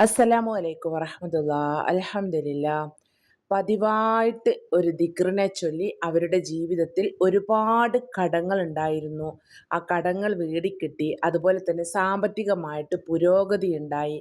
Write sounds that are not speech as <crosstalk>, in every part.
അസ്സലാമു അലൈക്കും വറഹമുല്ല അലഹമില്ല പതിവായിട്ട് ഒരു ദിക്റിനെ ചൊല്ലി അവരുടെ ജീവിതത്തിൽ ഒരുപാട് കടങ്ങൾ ഉണ്ടായിരുന്നു ആ കടങ്ങൾ വീടിക്കിട്ടി അതുപോലെ തന്നെ സാമ്പത്തികമായിട്ട് പുരോഗതി ഉണ്ടായി.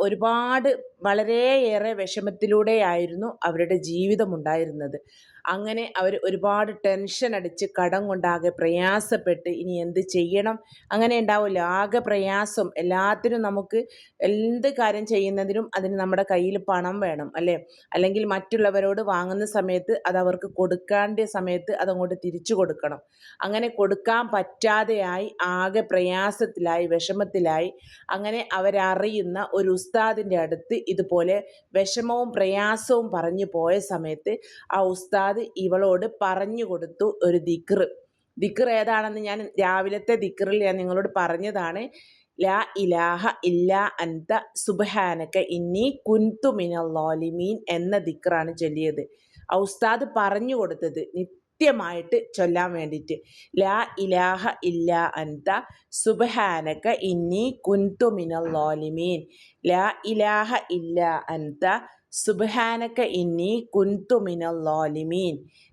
ഒരുപാട് വളരെയേറെ വിഷമത്തിലൂടെയായിരുന്നു അവരുടെ ജീവിതം ഉണ്ടായിരുന്നത് അങ്ങനെ അവർ ഒരുപാട് ടെൻഷൻ അടിച്ച് കടം കൊണ്ടാകെ പ്രയാസപ്പെട്ട് ഇനി എന്ത് ചെയ്യണം? അങ്ങനെ ഉണ്ടാവില്ല ആകെ പ്രയാസം. എല്ലാത്തിനും നമുക്ക് എന്ത് കാര്യം ചെയ്യുന്നതിനും അതിന് നമ്മുടെ കയ്യിൽ പണം വേണം അല്ലേ? അല്ലെങ്കിൽ മറ്റുള്ളവരോട് വാങ്ങുന്ന സമയത്ത് അത് അവർക്ക് കൊടുക്കേണ്ട സമയത്ത് അതങ്ങോട്ട് തിരിച്ചു കൊടുക്കണം. അങ്ങനെ കൊടുക്കാൻ പറ്റാതെയായി ആകെ പ്രയാസത്തിലായി വിഷമത്തിലായി. അങ്ങനെ അവരറിയുന്ന ഒരു ഉസ്താദിന്റെ അടുത്ത് ഇതുപോലെ വിഷമവും പ്രയാസവും പറഞ്ഞു പോയ സമയത്ത് ആ ഉസ്താദ് ഉസ്താദ് ഇവളോട് പറഞ്ഞു കൊടുത്തു ഒരു ദിക്ർ ദിക്ർ ഏതാണെന്ന് ഞാൻ രാവിലത്തെ ദിക്റിൽ ഞാൻ നിങ്ങളോട് പറഞ്ഞതാണ്. ലാ ഇലാഹ ഇല്ല അന്ത സുബഹാനക്ക ഇന്നി കുന്തു മിനല്ലോലിമീൻ എന്ന ദിക്റാണ് ചൊല്ലിയത്. ഉസ്താദ് പറഞ്ഞു കൊടുത്തത് നിത്യമായിട്ട് ചൊല്ലാൻ വേണ്ടിയിട്ട്. ലാ ഇലാഹ ഇല്ല അന്ത സുബഹാനക്ക ഇന്നി കുന്തു മിനല്ലോലിമീൻ ലാ ഇലാഹ ഇല്ല അന്ത സുബ്ഹാനക ഇന്നി കുന്തു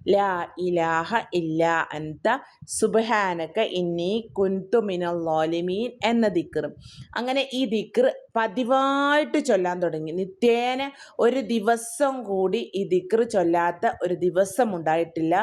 ലാ ഇലാഹ ഇല്ല അന്ത സുബാനക്ക ഇന്നി കുന്തു എന്ന ദിക്ർ. അങ്ങനെ ഈ ദിക്ർ പതിവായിട്ട് ചൊല്ലാൻ തുടങ്ങി. നിത്യേന ഒരു ദിവസം കൂടി ഈ ദിക്ർ ചൊല്ലാത്ത ഒരു ദിവസം ഉണ്ടായിട്ടില്ല.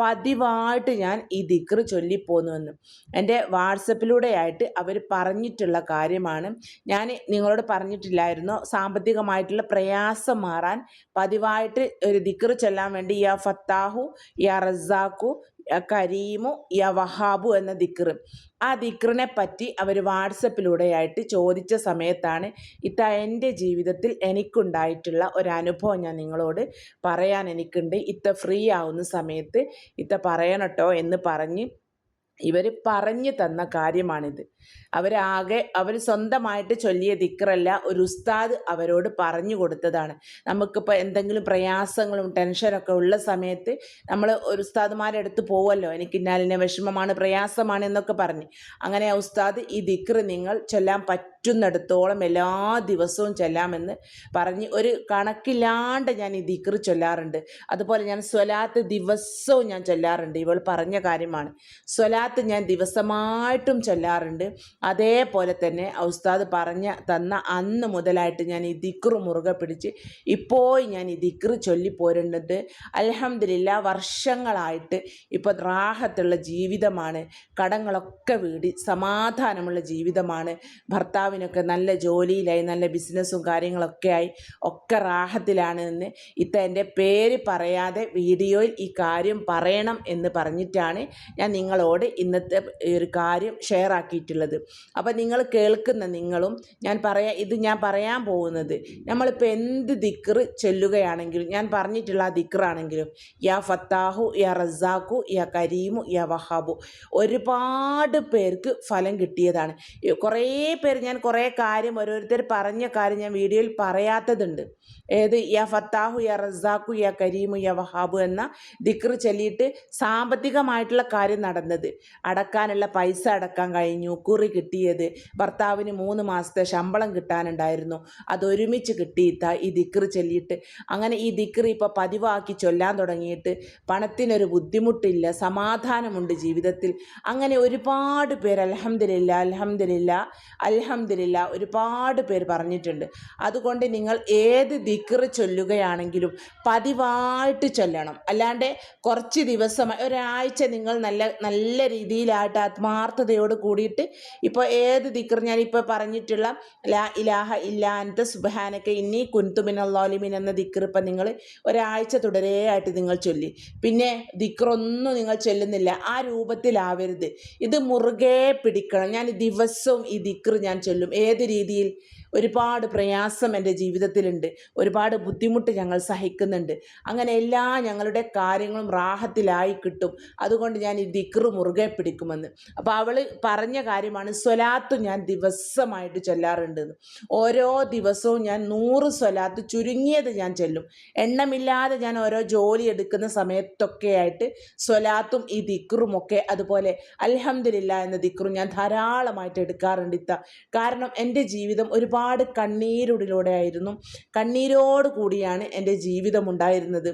പതിവായിട്ട് ഞാൻ ഈ ദിക്ർ ചൊല്ലിപ്പോന്നുവെന്ന്. എന്റെ വാട്സപ്പിലൂടെയായിട്ട് അവർ പറഞ്ഞിട്ടുള്ള കാര്യമാണ്. ഞാൻ നിങ്ങളോട് പറഞ്ഞിട്ടില്ലായിരുന്നു. സാമ്പത്തികമായിട്ടുള്ള പ്രയാസം മാറാൻ പതിവായിട്ട് ഒരു ദിക്ർ ചൊല്ലാൻ വേണ്ടി യാ ഫത്താഹു യാ റസാഖു കരീമു യ വഹാബു എന്ന ദിക്ർ ആ ദിക്റിനെ പറ്റി അവർ വാട്സപ്പിലൂടെയായിട്ട് ചോദിച്ച സമയത്താണ് ഇത്ത എന്റെ ജീവിതത്തിൽ എനിക്കുണ്ടായിട്ടുള്ള ഒരു അനുഭവം ഞാൻ നിങ്ങളോട് പറയാൻ എനിക്കുണ്ട്. ഇത്ത ഫ്രീ ആവുന്ന സമയത്ത് ഇത്ത പറയണട്ടോ എന്ന് പറഞ്ഞ് ഇവർ പറഞ്ഞു തന്ന കാര്യമാണിത്. അവരാകെ അവർ സ്വന്തമായിട്ട് ചൊല്ലിയ ദിക്റല്ല ഒരു ഉസ്താദ് അവരോട് പറഞ്ഞു കൊടുത്തതാണ്. നമുക്കിപ്പോൾ എന്തെങ്കിലും പ്രയാസങ്ങളും ടെൻഷനൊക്കെ ഉള്ള സമയത്ത് നമ്മൾ ഒരു ഉസ്താദുമാരുടെ അടുത്ത് പോവല്ലോ. എനിക്ക് ഇന്നാലിനെ വിഷമമാണ് പ്രയാസമാണ് എന്നൊക്കെ പറഞ്ഞ്. അങ്ങനെ ആ ഉസ്താദ് ഈ ദിക്കറ് നിങ്ങൾ ചൊല്ലാൻ പറ്റുന്നിടത്തോളം എല്ലാ ദിവസവും ചൊല്ലാമെന്ന് പറഞ്ഞ് ഒരു കണക്കില്ലാണ്ട് ഞാൻ ഈ ദിക്ർ ചൊല്ലാറുണ്ട്. അതുപോലെ ഞാൻ സ്വലാത്ത് ദിവസവും ഞാൻ ചൊല്ലാറുണ്ട്. ഇവൾ പറഞ്ഞ കാര്യമാണ്. സ്വലാത്ത് ഞാൻ ദിവസമായിട്ടും ചൊല്ലാറുണ്ട്. അതേപോലെ തന്നെ ഉസ്താദ് പറഞ്ഞ തന്ന അന്ന് മുതലായിട്ട് ഞാൻ ഈ ദിക്റ് മുറുകെ പിടിച്ച് ഇപ്പോൾ ഞാൻ ഈ ദിക്റ് ചൊല്ലിപ്പോരുന്നുണ്ട് അലഹമില്ല വർഷങ്ങളായിട്ട് ഇപ്പോൾ റാഹത്തുള്ള ജീവിതമാണ്. കടങ്ങളൊക്കെ വീടി സമാധാനമുള്ള ജീവിതമാണ്. ഭർത്താവിനൊക്കെ നല്ല ജോലിയിലായി നല്ല ബിസിനസ്സും കാര്യങ്ങളൊക്കെ ആയി ഒക്കെ റാഹത്തിലാണ് എന്ന് ഇത്ത എന്റെ പേര് പറയാതെ വീഡിയോയിൽ ഈ കാര്യം പറയണം എന്ന് പറഞ്ഞിട്ടാണ് ഞാൻ നിങ്ങളോട് ഇന്നത്തെ ഒരു കാര്യം ഷെയർ ആക്കിയിട്ടുള്ളത്. അപ്പോൾ നിങ്ങൾ കേൾക്കുന്ന നിങ്ങളും ഞാൻ പറയാ ഇത് ഞാൻ പറയാൻ പോകുന്നത് നമ്മളിപ്പോൾ എന്ത് ദിക്റ് ചെല്ലുകയാണെങ്കിലും ഞാൻ പറഞ്ഞിട്ടുള്ള ആ ദിക്റാണെങ്കിലും യാ ഫത്താഹു യാ റസാഖു യാ കരീമു യാ വഹാബു ഒരുപാട് പേർക്ക് ഫലം കിട്ടിയതാണ്. കുറേ പേര് ഞാൻ കുറേ കാര്യം ഓരോരുത്തർ പറഞ്ഞ കാര്യം ഞാൻ വീഡിയോയിൽ പറയാത്തതുണ്ട്. ഏത് യ ഫത്താഹു യ റസാഖു യ കരീമു യ വഹാബു എന്ന ദിക്ർ ചൊല്ലിയിട്ട് സാമ്പത്തികമായിട്ടുള്ള കാര്യം നടന്നത്. അടക്കാനുള്ള പൈസ അടക്കാൻ കഴിഞ്ഞു കുറി കിട്ടിയത്. ഭർത്താവിന് മൂന്ന് മാസത്തെ ശമ്പളം കിട്ടാനുണ്ടായിരുന്നു. അതൊരുമിച്ച് കിട്ടിയിത്ത ഈ ദിക്ർ ചൊല്ലിയിട്ട്. അങ്ങനെ ഈ ദിക്ർ ഇപ്പോൾ പതിവാക്കി ചൊല്ലാൻ തുടങ്ങിയിട്ട് പണത്തിനൊരു ബുദ്ധിമുട്ടില്ല സമാധാനമുണ്ട് ജീവിതത്തിൽ. അങ്ങനെ ഒരുപാട് പേര് അലഹമില്ല അലഹമില്ല അലഹമില്ല ഒരുപാട് പേര് പറഞ്ഞിട്ടുണ്ട്. അതുകൊണ്ട് നിങ്ങൾ ഏത് ദിക്കറ് ചൊല്ലുകയാണെങ്കിലും പതിവായിട്ട് ചൊല്ലണം. അല്ലാണ്ട് കുറച്ച് ദിവസം ഒരാഴ്ച നിങ്ങൾ നല്ല നല്ല രീതിയിലായിട്ട് ആത്മാർത്ഥതയോട് കൂടിയിട്ട് ഇപ്പോൾ ഏത് ദിക്ർ ഞാനിപ്പോൾ പറഞ്ഞിട്ടുള്ള ലാ ഇലാഹ ഇല്ലാന്റെ സുബഹാനൊക്കെ ഇനി കുൻതുമിനല്ലോലിമിൻ എന്ന ദിക്കർ ഇപ്പം നിങ്ങൾ ഒരാഴ്ച തുടരെയായിട്ട് നിങ്ങൾ ചൊല്ലി. പിന്നെ ദിക്കറൊന്നും നിങ്ങൾ ചൊല്ലുന്നില്ല. ആ രൂപത്തിലാവരുത്. ഇത് മുറുകെ പിടിക്കണം. ഞാൻ ദിവസവും ഈ ദിക്കർ ഞാൻ ചൊല്ലും ഏത് രീതിയിൽ ഒരുപാട് പ്രയാസം എന്റെ ജീവിതത്തിലുണ്ട്. ഒരുപാട് ബുദ്ധിമുട്ട് ഞങ്ങൾ സഹിക്കുന്നുണ്ട്. അങ്ങനെ എല്ലാ ഞങ്ങളുടെ കാര്യങ്ങളും റാഹത്തിലായി കിട്ടും. അതുകൊണ്ട് ഞാൻ ഈ ദിക്റ് മുറുകെ പിടിക്കുമെന്ന്. അപ്പോൾ അവൾ പറഞ്ഞ കാര്യമാണ് സ്വലാത്ത് ഞാൻ ദിവസമായിട്ട് ചൊല്ലാറുണ്ടെന്ന് ഓരോ ദിവസവും ഞാൻ നൂറ് സ്വലാത്ത് ചുരുങ്ങിയത് ഞാൻ ചെല്ലും. എണ്ണമില്ലാതെ ഞാൻ ഓരോ ജോലി എടുക്കുന്ന സമയത്തൊക്കെ ആയിട്ട് സ്വലാത്തും ഈ ദിക്റും ഒക്കെ അതുപോലെ അലഹമില്ല എന്ന ദിക്റും ഞാൻ ധാരാളമായിട്ട് എടുക്കാറുണ്ട് ഇത്ത. കാരണം എന്റെ ജീവിതം ഒരുപാട് ഒരുപാട് കണ്ണീരുടിലൂടെയായിരുന്നു. കണ്ണീരോട് കൂടിയാണ് എന്റെ ജീവിതം ഉണ്ടായിരുന്നത്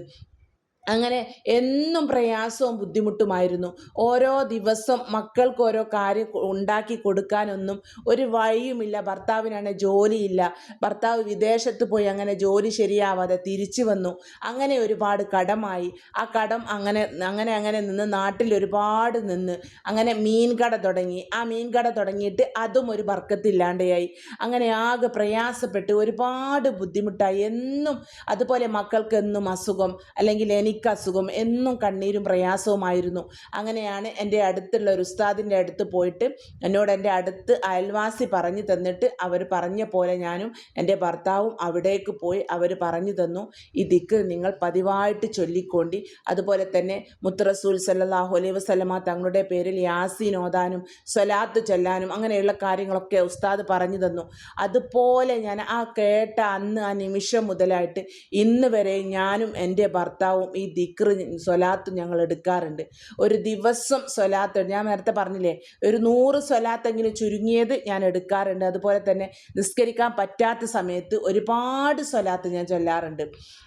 അങ്ങനെ എന്നും പ്രയാസവും ബുദ്ധിമുട്ടുമായിരുന്നു. ഓരോ ദിവസം മക്കൾക്ക് ഓരോ കാര്യം ഉണ്ടാക്കി കൊടുക്കാനൊന്നും ഒരു വഴിയുമില്ല. ഭർത്താവിനാണ് ജോലിയില്ല. ഭർത്താവ് വിദേശത്ത് പോയി അങ്ങനെ ജോലി ശരിയാവാതെ തിരിച്ചു വന്നു. അങ്ങനെ ഒരുപാട് കടമായി. ആ കടം അങ്ങനെ അങ്ങനെ അങ്ങനെ നിന്ന് നാട്ടിൽ ഒരുപാട് നിന്ന് അങ്ങനെ മീൻകട തുടങ്ങി. ആ മീൻകട തുടങ്ങിയിട്ട് അതും ഒരു ബർക്കത്തില്ലാതെയായി അങ്ങനെ ആകെ പ്രയാസപ്പെട്ട് ഒരുപാട് ബുദ്ധിമുട്ടായി. എന്നും അതുപോലെ മക്കൾക്ക് എന്നും അസുഖം അല്ലെങ്കിൽ എനിക്ക് അസുഖം എന്നും കണ്ണീരും പ്രയാസവുമായിരുന്നു. അങ്ങനെയാണ് എന്റെ അടുത്തുള്ള ഒരു ഉസ്താദിന്റെ അടുത്ത് പോയിട്ട് എന്നോട് എന്റെ അടുത്ത് അയൽവാസി പറഞ്ഞു തന്നിട്ട് അവർ പറഞ്ഞ പോലെ ഞാനും എന്റെ ഭർത്താവും അവിടേക്ക് പോയി അവർ പറഞ്ഞു തന്നു. ഈ ദിക്ക് നിങ്ങൾ പതിവായിട്ട് ചൊല്ലിക്കൊണ്ടി. അതുപോലെ തന്നെ മുത്തറസൂൽ സല്ലാഹു അലൈഹി വസ്ലമ തങ്ങളുടെ പേരിൽ യാസീൻ ഓതാനും സ്വലാത്ത് ചൊല്ലാനും അങ്ങനെയുള്ള കാര്യങ്ങളൊക്കെ ഉസ്താദ് പറഞ്ഞു തന്നു. അതുപോലെ ഞാൻ ആ കേട്ട അന്ന് ആ നിമിഷം മുതലായിട്ട് ഇന്ന് വരെ ഞാനും എന്റെ ഭർത്താവും ഈ ദിക്റ് സ്വലാത്ത് ഞങ്ങൾ എടുക്കാറുണ്ട്. ഒരു ദിവസം സ്വലാത്ത് ഞാൻ നേരത്തെ പറഞ്ഞില്ലേ ഒരു നൂറ് സ്വലാത്തെങ്കിലും ചുരുങ്ങിയത് ഞാൻ എടുക്കാറുണ്ട്. അതുപോലെ തന്നെ നിസ്കരിക്കാൻ പറ്റാത്ത സമയത്ത് ഒരുപാട് സ്വലാത്ത് ഞാൻ ചൊല്ലാറുണ്ട്.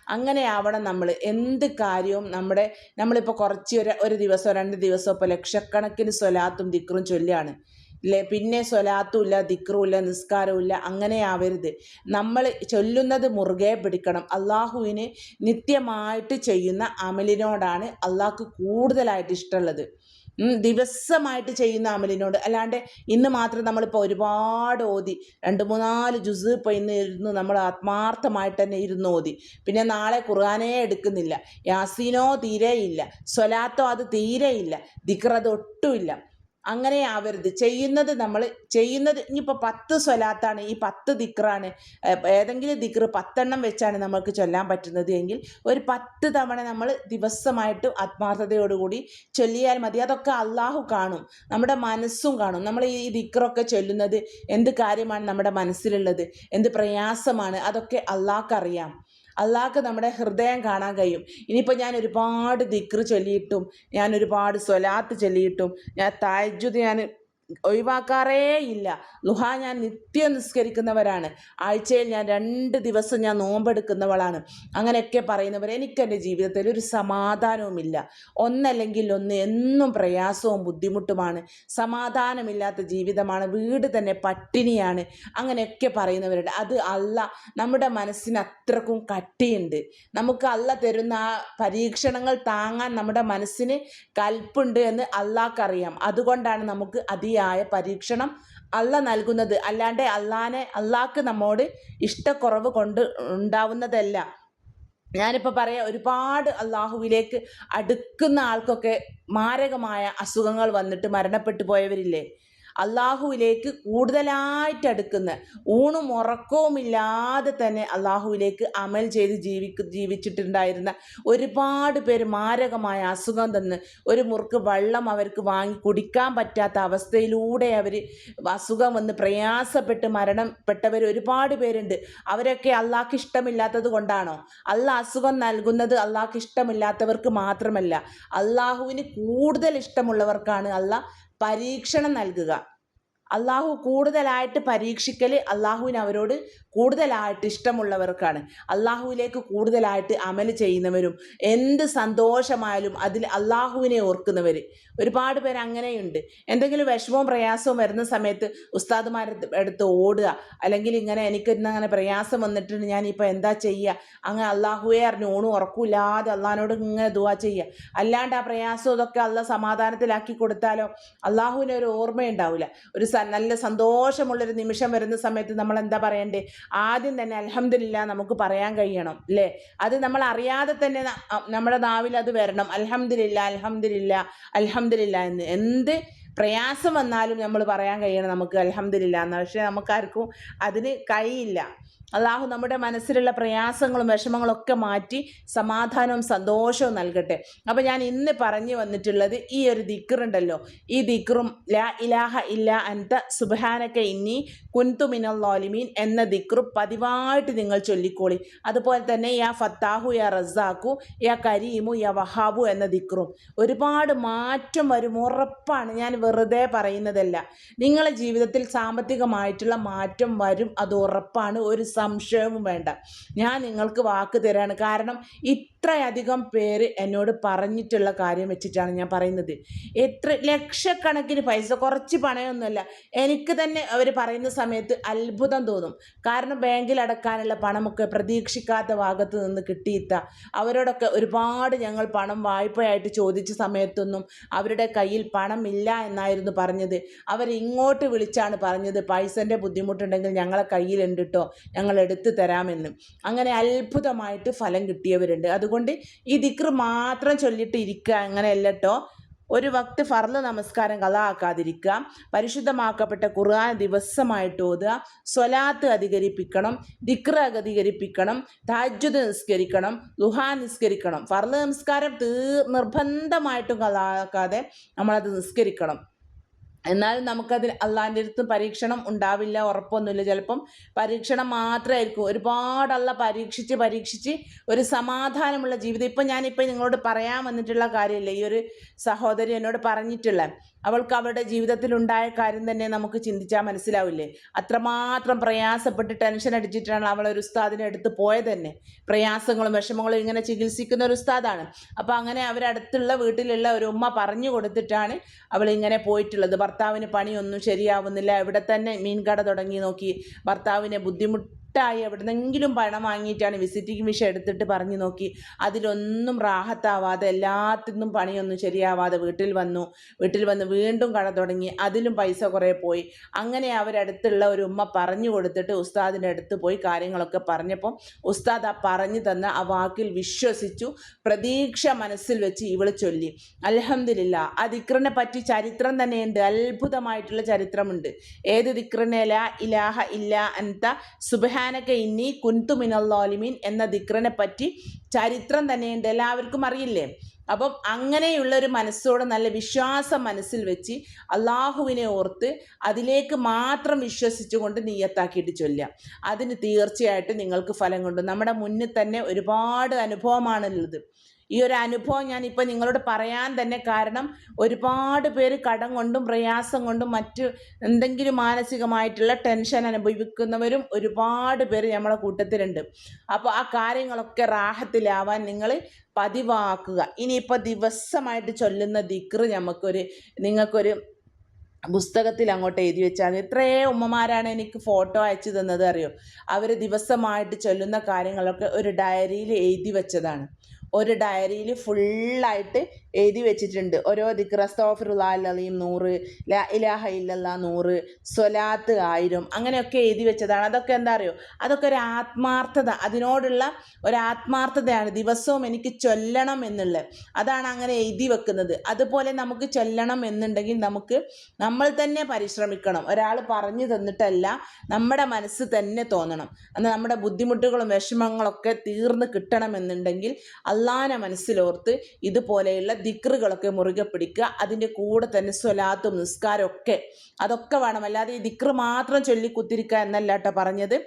അങ്ങനെ ആവണം നമ്മൾ. എന്ത് കാര്യവും നമ്മുടെ നമ്മളിപ്പോൾ കുറച്ച് ഒരു ഒരു ദിവസം രണ്ട് ദിവസം ഇപ്പോൾ ലക്ഷക്കണക്കിന് സ്വലാത്തും ദിക്റും ചൊല്ലുകയാണ് ഇല്ലേ പിന്നെ സ്വലാത്തുമില്ല ദിക്റുമില്ല നിസ്കാരവുമില്ല അങ്ങനെ ആവരുത്. നമ്മൾ ചൊല്ലുന്നത് മുറുകെ പിടിക്കണം. അള്ളാഹുവിന് നിത്യമായിട്ട് ചെയ്യുന്ന അമലിനോടാണ് അള്ളാഹ്ക്ക് കൂടുതലായിട്ട് ഇഷ്ടമുള്ളത്. ദിവസമായിട്ട് ചെയ്യുന്ന അമലിനോട്. അല്ലാണ്ട് ഇന്ന് മാത്രം നമ്മളിപ്പോൾ ഒരുപാട് ഓതി. രണ്ട് മൂന്നാൽ ജുസ് ഇപ്പോൾ ഇന്ന് ഇരുന്ന് നമ്മൾ ആത്മാർത്ഥമായിട്ട് തന്നെ ഇരുന്ന് ഓതി. പിന്നെ നാളെ ഖുർആാനേ എടുക്കുന്നില്ല. യാസീനോ തീരെയില്ല സ്വലാത്തോ അത് തീരെയില്ല ദിക്റത് ഒട്ടുമില്ല അങ്ങനെ ആവരുത്. ചെയ്യുന്നത് നമ്മൾ ചെയ്യുന്നത് ഇനിയിപ്പോൾ പത്ത് സ്വലാത്താണ് ഈ പത്ത് ദിക്റാണ്. ഏതെങ്കിലും ദിക്റ് പത്തെണ്ണം വെച്ചാണ് നമുക്ക് ചൊല്ലാൻ പറ്റുന്നത് എങ്കിൽ ഒരു പത്ത് തവണ നമ്മൾ ദിവസമായിട്ട് ആത്മാർത്ഥതയോടുകൂടി ചൊല്ലിയാൽ മതി. അതൊക്കെ അള്ളാഹു കാണും. നമ്മുടെ മനസ്സും കാണും. നമ്മൾ ഈ ദിക്റൊക്കെ ചൊല്ലുന്നത് എന്ത് കാര്യമാണ് നമ്മുടെ മനസ്സിലുള്ളത്? എന്ത് പ്രയാസമാണ്? അതൊക്കെ അള്ളാഹ്ക്കറിയാം അള്ളാഹ്ക്ക് നമ്മുടെ ഹൃദയം കാണാൻ കഴിയും. ഇനിയിപ്പോൾ ഞാൻ ഒരുപാട് ദിക്റ് ചൊല്ലിയിട്ടും ഞാൻ ഒരുപാട് സ്വലാത്ത് ചൊല്ലിയിട്ടും ഞാൻ താജ്ജുദ് ഞാൻ ഒഴിവാക്കാറേ ഇല്ല. ലുഹ ഞാൻ നിത്യം നിസ്കരിക്കുന്നവരാണ്. ആഴ്ചയിൽ ഞാൻ രണ്ട് ദിവസം ഞാൻ നോമ്പെടുക്കുന്നവളാണ്. അങ്ങനെയൊക്കെ പറയുന്നവർ എനിക്ക് എന്റെ ജീവിതത്തിൽ ഒരു സമാധാനവുമില്ല. ഒന്നല്ലെങ്കിൽ ഒന്ന് എന്നും പ്രയാസവും ബുദ്ധിമുട്ടുമാണ്. സമാധാനമില്ലാത്ത ജീവിതമാണ്. വീട് തന്നെ പട്ടിണിയാണ്. അങ്ങനെയൊക്കെ പറയുന്നവരുണ്ട്. അത് അല്ല നമ്മുടെ മനസ്സിന് അത്രക്കും കട്ടിയുണ്ട്. നമുക്ക് അല്ല തരുന്ന ആ പരീക്ഷണങ്ങൾ താങ്ങാൻ നമ്മുടെ മനസ്സിന് കൽപ്പുണ്ട് എന്ന് അള്ളാഹ്ക്കറിയാം. അതുകൊണ്ടാണ് നമുക്ക് അതിയ ശരിയായ പരീക്ഷണം അല്ല നൽകുന്നത്. അല്ലാണ്ട് അള്ളാനെ അള്ളാക്ക് നമ്മോട് ഇഷ്ടക്കുറവ് കൊണ്ട് ഉണ്ടാവുന്നതല്ല. ഞാനിപ്പോൾ പറയാം ഒരുപാട് അള്ളാഹുവിലേക്ക് അടുക്കുന്ന ആൾക്കൊക്കെ മാരകമായ അസുഖങ്ങൾ വന്നിട്ട് മരണപ്പെട്ടു പോയവരില്ലേ? അള്ളാഹുവിലേക്ക് കൂടുതലായിട്ട് അടുക്കുന്ന. ഊണും ഉറക്കവും ഇല്ലാതെ തന്നെ അള്ളാഹുവിലേക്ക് അമൽ ചെയ്ത് ജീവിക്ക് ജീവിച്ചിട്ടുണ്ടായിരുന്ന ഒരുപാട് പേര് മാരകമായ അസുഖം തന്ന് ഒരു മുറുക്ക് വെള്ളം അവർക്ക് വാങ്ങി കുടിക്കാൻ പറ്റാത്ത അവസ്ഥയിലൂടെ അവർ അസുഖം വന്ന് പ്രയാസപ്പെട്ട് മരണപ്പെട്ടവർ ഒരുപാട് പേരുണ്ട്. അവരൊക്കെ അള്ളാഹ്ക്ക് ഇഷ്ടമില്ലാത്തത് കൊണ്ടാണോ? അള്ളാഹ് അസുഖം നൽകുന്നത് അള്ളാഹ്ക്ക് ഇഷ്ടമില്ലാത്തവർക്ക് മാത്രമല്ല അള്ളാഹുവിന് കൂടുതൽ ഇഷ്ടമുള്ളവർക്കാണ് അള്ളാഹ് പരീക്ഷണം നൽകുക. അള്ളാഹു കൂടുതലായിട്ട് പരീക്ഷിക്കൽ അള്ളാഹുവിന് അവരോട് കൂടുതലായിട്ട് ഇഷ്ടമുള്ളവർക്കാണ്. അള്ളാഹുവിലേക്ക് കൂടുതലായിട്ട് അമൽ ചെയ്യുന്നവരും എന്ത് സന്തോഷമായാലും അതിൽ അള്ളാഹുവിനെ ഓർക്കുന്നവർ ഒരുപാട് പേര് അങ്ങനെയുണ്ട്. എന്തെങ്കിലും വിഷമവും പ്രയാസവും വരുന്ന സമയത്ത് ഉസ്താദുമാരുടെ അടുത്ത് ഓടുക. അല്ലെങ്കിൽ ഇങ്ങനെ എനിക്ക് ഇന്നങ്ങനെ പ്രയാസം വന്നിട്ടുണ്ട് ഞാനിപ്പോൾ എന്താ ചെയ്യുക അങ്ങനെ അള്ളാഹുവെ അറിഞ്ഞ് ഓണും ഉറക്കൂല്ലാതെ അള്ളഹാനോട് ഇങ്ങനെ ദുവാ ചെയ്യുക അല്ലാണ്ട് ആ പ്രയാസം ഇതൊക്കെ അള്ള സമാധാനത്തിലാക്കി കൊടുത്താലോ? അള്ളാഹുവിനെ ഒരു ഓർമ്മയുണ്ടാവില്ല ഒരു നല്ല സന്തോഷമുള്ളൊരു നിമിഷം വരുന്ന സമയത്ത് നമ്മൾ എന്താ പറയണ്ടേ? ആദ്യം തന്നെ അലഹമില്ല നമുക്ക് പറയാൻ കഴിയണം അല്ലേ അത് നമ്മൾ അറിയാതെ തന്നെ നമ്മുടെ നാവിൽ അത് വരണം. അലഹമില്ല അലഹമില്ല അലഹമില്ല എന്ന്. എന്ത് പ്രയാസം വന്നാലും നമ്മൾ പറയാൻ കഴിയണം നമുക്ക് അലഹമില്ല എന്ന്. പക്ഷേ നമുക്കാർക്കും അതിന് കഴിയില്ല. അള്ളാഹു നമ്മുടെ മനസ്സിലുള്ള പ്രയാസങ്ങളും വിഷമങ്ങളും ഒക്കെ മാറ്റി സമാധാനവും സന്തോഷവും നൽകട്ടെ. അപ്പോൾ ഞാൻ ഇന്ന് പറഞ്ഞു വന്നിട്ടുള്ളത് ഈ ഒരു ദിക്റുണ്ടല്ലോ ഈ ദിക്റും ലാ ഇലാഹ ഇല്ല അൻത സുബാനക്ക ഇന്നി കുൻതു മിനല്ലോലിമീൻ എന്ന ദിക്റും പതിവായിട്ട് നിങ്ങൾ ചൊല്ലിക്കോളി. അതുപോലെ തന്നെ യാ ഫത്താഹു യാ റസാഖു യാ കരീമു യാ വഹാബു എന്ന ദിക്റും. ഒരുപാട് മാറ്റം വരും ഉറപ്പാണ് ഞാൻ വെറുതെ പറയുന്നതല്ല. നിങ്ങളെ ജീവിതത്തിൽ സാമ്പത്തികമായിട്ടുള്ള മാറ്റം വരും അത് ഉറപ്പാണ്. ഒരു സംശയവും വേണ്ട. ഞാൻ നിങ്ങൾക്ക് വാക്ക് തരാണ്. കാരണം ഇത്രയധികം പേര് എന്നോട് പറഞ്ഞിട്ടുള്ള കാര്യം വെച്ചിട്ടാണ് ഞാൻ പറയുന്നത്. എത്ര ലക്ഷക്കണക്കിന് പൈസ കുറച്ച് പണയൊന്നുമല്ല. എനിക്ക് തന്നെ അവർ പറയുന്ന സമയത്ത് അത്ഭുതം തോന്നും. കാരണം ബാങ്കിൽ അടക്കാനുള്ള പണമൊക്കെ പ്രതീക്ഷിക്കാത്ത ഭാഗത്ത് നിന്ന് കിട്ടിയിത്ത അവരോടൊക്കെ ഒരുപാട് ഞങ്ങൾ പണം വായ്പയായിട്ട് ചോദിച്ച സമയത്തൊന്നും അവരുടെ കയ്യിൽ പണമില്ല എന്നായിരുന്നു പറഞ്ഞത്. അവരിങ്ങോട്ട് വിളിച്ചാണ് പറഞ്ഞത് പൈസന്റെ ബുദ്ധിമുട്ടുണ്ടെങ്കിൽ ഞങ്ങളെ കയ്യിലുണ്ട് കേട്ടോ ഞങ്ങൾ എടുത്തു തരാമെന്ന്. അങ്ങനെ അത്ഭുതമായിട്ട് ഫലം കിട്ടിയവരുണ്ട്. അതുകൊണ്ട് ഈ ദിക്ർ മാത്രം ചൊല്ലിട്ട് ഇരിക്കുക അങ്ങനെയല്ല കേട്ടോ ഒരു വക്ത് ഫർദ് നമസ്കാരം കഥാക്കാതിരിക്കുക പരിശുദ്ധമാക്കപ്പെട്ട ഖുർആൻ ദിവസമായിട്ട് ഓതുക. സ്വലാത്ത് അധികരിപ്പിക്കണം. ദിക്ര അധികരിപ്പിക്കണം. താജ്ജുദ് നിസ്കരിക്കണം. ലുഹാ നിസ്കരിക്കണം. ഫർദ് നമസ്കാരം തീ നിർബന്ധമായിട്ടും കഥാക്കാതെ നമ്മളത് നിസ്കരിക്കണം. എന്നാലും നമുക്കതിൽ അള്ളാന്റെ അടുത്ത് പരീക്ഷണം ഉണ്ടാവില്ല ഉറപ്പൊന്നുമില്ല. ചിലപ്പം പരീക്ഷണം മാത്രമായിരിക്കും. ഒരുപാട് അള്ള പരീക്ഷിച്ച് പരീക്ഷിച്ച് ഒരു സമാധാനമുള്ള ജീവിതം. ഇപ്പം ഞാനിപ്പോൾ നിങ്ങളോട് പറയാൻ വന്നിട്ടുള്ള കാര്യമില്ല ഈ ഒരു സഹോദരി എന്നോട് പറഞ്ഞിട്ടുള്ള അവൾക്ക് അവളുടെ ജീവിതത്തിൽ ഉണ്ടായ കാര്യം തന്നെ നമുക്ക് ചിന്തിച്ചാൽ മനസ്സിലാവില്ലേ? അത്രമാത്രം പ്രയാസപ്പെട്ട് ടെൻഷൻ അടിച്ചിട്ടാണ് അവൾ ഒരു ഉസ്താദിനെ എടുത്ത് പോയത് തന്നെ. പ്രയാസങ്ങളും വിഷമങ്ങളും ഇങ്ങനെ ചികിത്സിക്കുന്ന ഒരു ഉസ്താദാണ്. അപ്പോൾ അങ്ങനെ അവരടുത്തുള്ള വീട്ടിലുള്ള ഒരു ഉമ്മ പറഞ്ഞു കൊടുത്തിട്ടാണ് അവൾ ഇങ്ങനെ പോയിട്ടുള്ളത്. ഭർത്താവിന് പണിയൊന്നും ശരിയാവുന്നില്ല. ഇവിടെ തന്നെ മീൻകട തുടങ്ങി നോക്കി. ഭർത്താവിനെ ബുദ്ധിമുട്ട് ായി എവിടെന്നെങ്കിലും പണം വാങ്ങിയിട്ടാണ് വിസിറ്റിംഗ് വിഷ എടുത്തിട്ട് പറഞ്ഞു നോക്കി. അതിലൊന്നും റാഹത്താവാതെ എല്ലാത്തിനും പണിയൊന്നും ശരിയാവാതെ വീട്ടിൽ വന്നു. വീട്ടിൽ വന്ന് വീണ്ടും കട തുടങ്ങി. അതിലും പൈസ കുറേ പോയി. അങ്ങനെ അവരടുത്തുള്ള ഒരു ഉമ്മ പറഞ്ഞു കൊടുത്തിട്ട് ഉസ്താദിന്റെ അടുത്ത് പോയി കാര്യങ്ങളൊക്കെ പറഞ്ഞപ്പോൾ ഉസ്താദ് ആ പറഞ്ഞു തന്ന ആ വാക്കിൽ വിശ്വസിച്ചു. പ്രതീക്ഷ മനസ്സിൽ വെച്ച് ഇവൾ ചൊല്ലി. അലഹമില്ല ആ ദിക്റിനെ പറ്റി ചരിത്രം തന്നെയുണ്ട്. അത്ഭുതമായിട്ടുള്ള ചരിത്രമുണ്ട്. ഏത് ദിക്റിനെ ലാ ഇലാഹ ഇല്ല അൻത സുബഹ സുബാനക ഇന്നി കുന്തു മിനല്ലോലിമീൻ എന്ന ദിക്രനെ പറ്റി ചരിത്രം തന്നെയുണ്ട്. എല്ലാവർക്കും അറിയില്ലേ? അപ്പം അങ്ങനെയുള്ള ഒരു മനസ്സോടെ നല്ല വിശ്വാസം മനസ്സിൽ വെച്ച് അള്ളാഹുവിനെ ഓർത്ത് അതിലേക്ക് മാത്രം വിശ്വസിച്ചുകൊണ്ട് നീയത്താക്കിയിട്ട് ചൊല്ലാം അതിന് തീർച്ചയായിട്ടും നിങ്ങൾക്ക് ഫലം കൊണ്ട് നമ്മുടെ മുന്നിൽ തന്നെ ഒരുപാട് അനുഭവമാണുള്ളത്. ഈ ഒരു അനുഭവം ഞാൻ ഇപ്പം നിങ്ങളോട് പറയാൻ തന്നെ കാരണം ഒരുപാട് പേര് കടം കൊണ്ടും പ്രയാസം കൊണ്ടും മറ്റ് എന്തെങ്കിലും മാനസികമായിട്ടുള്ള ടെൻഷൻ അനുഭവിക്കുന്നവരും ഒരുപാട് പേര് നമ്മളെ കൂട്ടത്തിലുണ്ട്. അപ്പോൾ ആ കാര്യങ്ങളൊക്കെ റാഹത്തിലാവാൻ നിങ്ങൾ പതിവാക്കുക. ഇനിയിപ്പോൾ ദിവസമായിട്ട് ചൊല്ലുന്ന ദിക്റ് നമുക്കൊരു നിങ്ങൾക്കൊരു പുസ്തകത്തിൽ അങ്ങോട്ട് എഴുതി വെച്ചാൽ എത്രയേ ഉമ്മമാരാണ് എനിക്ക് ഫോട്ടോ അയച്ചു തന്നത് അറിയോ? അവർ ദിവസമായിട്ട് ചൊല്ലുന്ന കാര്യങ്ങളൊക്കെ ഒരു ഡയറിയിൽ എഴുതി വെച്ചതാണ്. ഒരു ഡയറിയിൽ ഫുള്ളായിട്ട് എഴുതി വെച്ചിട്ടുണ്ട്. ഓരോ ദിക്റസ്തോഫിറുലാലീം നൂറ് ലാ ഇലാഹ ഇല്ലല്ലാ നൂറ് സ്വലാത്ത് ആയിരം അങ്ങനെയൊക്കെ എഴുതി വെച്ചതാണ്. അതൊക്കെ എന്താ അറിയോ? അതൊക്കെ ഒരു ആത്മാർത്ഥത അതിനോടുള്ള ഒരു ആത്മാർത്ഥതയാണ് ദിവസവും എനിക്ക് ചൊല്ലണം എന്നുള്ളത്. അതാണ് അങ്ങനെ എഴുതി വെക്കുന്നത്. അതുപോലെ നമുക്ക് ചൊല്ലണം എന്നുണ്ടെങ്കിൽ നമുക്ക് നമ്മൾ തന്നെ പരിശ്രമിക്കണം. ഒരാൾ പറഞ്ഞു തന്നിട്ടല്ല നമ്മുടെ മനസ്സ് തന്നെ തോന്നണം. എന്നാൽ നമ്മുടെ ബുദ്ധിമുട്ടുകളും വിഷമങ്ങളൊക്കെ തീർന്ന് കിട്ടണമെന്നുണ്ടെങ്കിൽ അള്ളാനെ മനസ്സിലോർത്ത് ഇതുപോലെയുള്ള ദിക്റുകളൊക്കെ മുറുകെ പിടിക്കുക അതിന്റെ കൂടെ തന്നെ സ്വലാത്തും നിസ്കാരം ഒക്കെ. അതൊക്കെ വേണം. അല്ലാതെ ഈ ദിക്റ് മാത്രം ചൊല്ലി കുത്തിരിക്കുക എന്നല്ല കേട്ടോ പറഞ്ഞത്.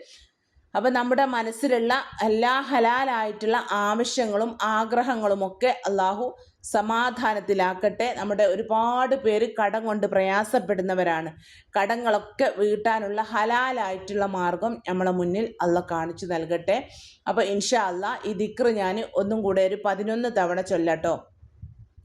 അപ്പം നമ്മുടെ മനസ്സിലുള്ള എല്ലാ ഹലാലായിട്ടുള്ള ആവശ്യങ്ങളും ആഗ്രഹങ്ങളും ഒക്കെ അള്ളാഹു സമാധാനത്തിലാക്കട്ടെ. നമ്മുടെ ഒരുപാട് പേര് കടം കൊണ്ട് പ്രയാസപ്പെടുന്നവരാണ്. കടങ്ങളൊക്കെ വീട്ടാനുള്ള ഹലാലായിട്ടുള്ള മാർഗം നമ്മളെ മുന്നിൽ അല്ല കാണിച്ചു നൽകട്ടെ. അപ്പോൾ ഇൻഷാ അല്ല ഈ ദിക്റ് ഞാൻ ഒന്നും കൂടെ ഒരു പതിനൊന്ന് തവണ ചൊല്ലട്ടോ.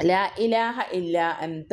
ലാ ഇലാഹ ഇല്ല അൻത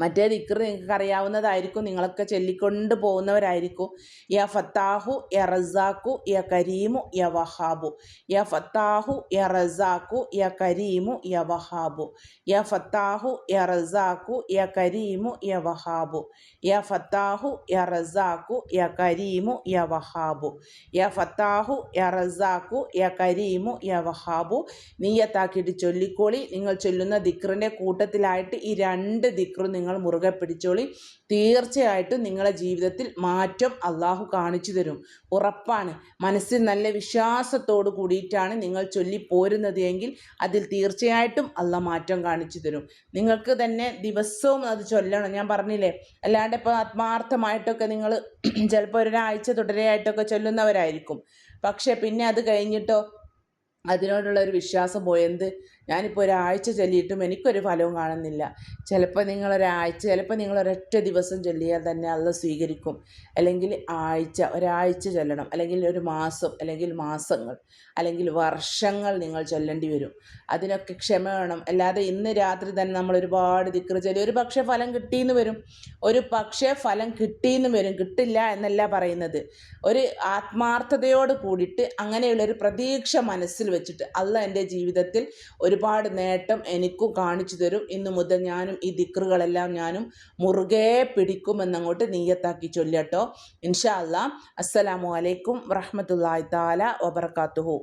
മറ്റേ ദിക്ർ നിങ്ങൾക്ക് അറിയാവുന്നതായിരിക്കും. നിങ്ങളൊക്കെ ചൊല്ലിക്കൊണ്ട് പോകുന്നവരായിരിക്കും. യ ഫത്താഹു യ റസാഖു യ കരീമു യ വഹാബു. യ ഫത്താഹു യ റസാഖു യ കരീമു യ വഹാബു. യ ഫത്താഹു യ റസാഖു യ കരീമു യ വഹാബു. യ ഫത്താഹു യ റസാഖു യ കരീമു യ വഹാബു. യ ഫത്താഹു യ റസാഖു യ കരീമു യ വഹാബു. നീയത്താക്കിയിട്ട് ചൊല്ലിക്കോളി. നിങ്ങൾ ചൊല്ലുന്ന ദിക്റിന്റെ കൂട്ടത്തിലായിട്ട് ഈ രണ്ട് ദിക്റും നിങ്ങൾ മുറുകെ പിടിച്ചോളി. തീർച്ചയായിട്ടും നിങ്ങളുടെ ജീവിതത്തിൽ മാറ്റം അള്ളാഹു കാണിച്ചു തരും. ഉറപ്പാണ്. മനസ്സിൽ നല്ല വിശ്വാസത്തോട് കൂടിയിട്ടാണ് നിങ്ങൾ ചൊല്ലി പോരുന്നത് എങ്കിൽ അതിൽ തീർച്ചയായിട്ടും അള്ള മാറ്റം കാണിച്ചു തരും. നിങ്ങൾക്ക് തന്നെ ദിവസവും അത് ചൊല്ലണം. ഞാൻ പറഞ്ഞില്ലേ അല്ലാണ്ട് ഇപ്പോൾ ആത്മാർത്ഥമായിട്ടൊക്കെ നിങ്ങൾ <clears throat> ചിലപ്പോൾ ഒരാഴ്ച തുടരെയായിട്ടൊക്കെ ചൊല്ലുന്നവരായിരിക്കും. പക്ഷേ പിന്നെ അത് കഴിഞ്ഞിട്ടോ അതിനോടുള്ള ഒരു വിശ്വാസം പോയി എന്ത് ഞാനിപ്പോൾ ഒരാഴ്ച ചൊല്ലിയിട്ടും എനിക്കൊരു ഫലവും കാണുന്നില്ല. ചിലപ്പോൾ നിങ്ങളൊരാഴ്ച ചിലപ്പോൾ നിങ്ങൾ ഒരൊറ്റ ദിവസം ചൊല്ലിയാൽ തന്നെ അത് സ്വീകരിക്കും. അല്ലെങ്കിൽ ആഴ്ച ഒരാഴ്ച ചൊല്ലണം. അല്ലെങ്കിൽ ഒരു മാസം അല്ലെങ്കിൽ മാസങ്ങൾ അല്ലെങ്കിൽ വർഷങ്ങൾ നിങ്ങൾ ചൊല്ലേണ്ടി വരും. അതിനൊക്കെ ക്ഷമ വേണം. അല്ലാതെ ഇന്ന് രാത്രി തന്നെ നമ്മൾ ഒരുപാട് ദിക്ർ ചൊല്ലി ഒരു പക്ഷേ ഫലം കിട്ടിയെന്ന് വരും. ഒരു പക്ഷേ ഫലം കിട്ടിയെന്ന് വരും. കിട്ടില്ല എന്നല്ല പറയുന്നത്. ഒരു ആത്മാർത്ഥതയോട് കൂടിയിട്ട് അങ്ങനെയുള്ളൊരു പ്രതീക്ഷ മനസ്സിൽ വെച്ചിട്ട് അല്ല എന്റെ ജീവിതത്തിൽ ഒരുപാട് നേട്ടം എനിക്കും കാണിച്ചു തരും. ഇന്നു മുതൽ ഞാനും ഈ ദിക്റുകളെല്ലാം ഞാനും മുറുകെ പിടിക്കുമെന്നങ്ങോട്ട് നീയത്താക്കി ചൊല്ലട്ടോ ഇൻഷാ അല്ലാ അസ്സലാമു അലൈക്കും വറഹമത്തല്ലാ താല വബർക്കാത്തുഹു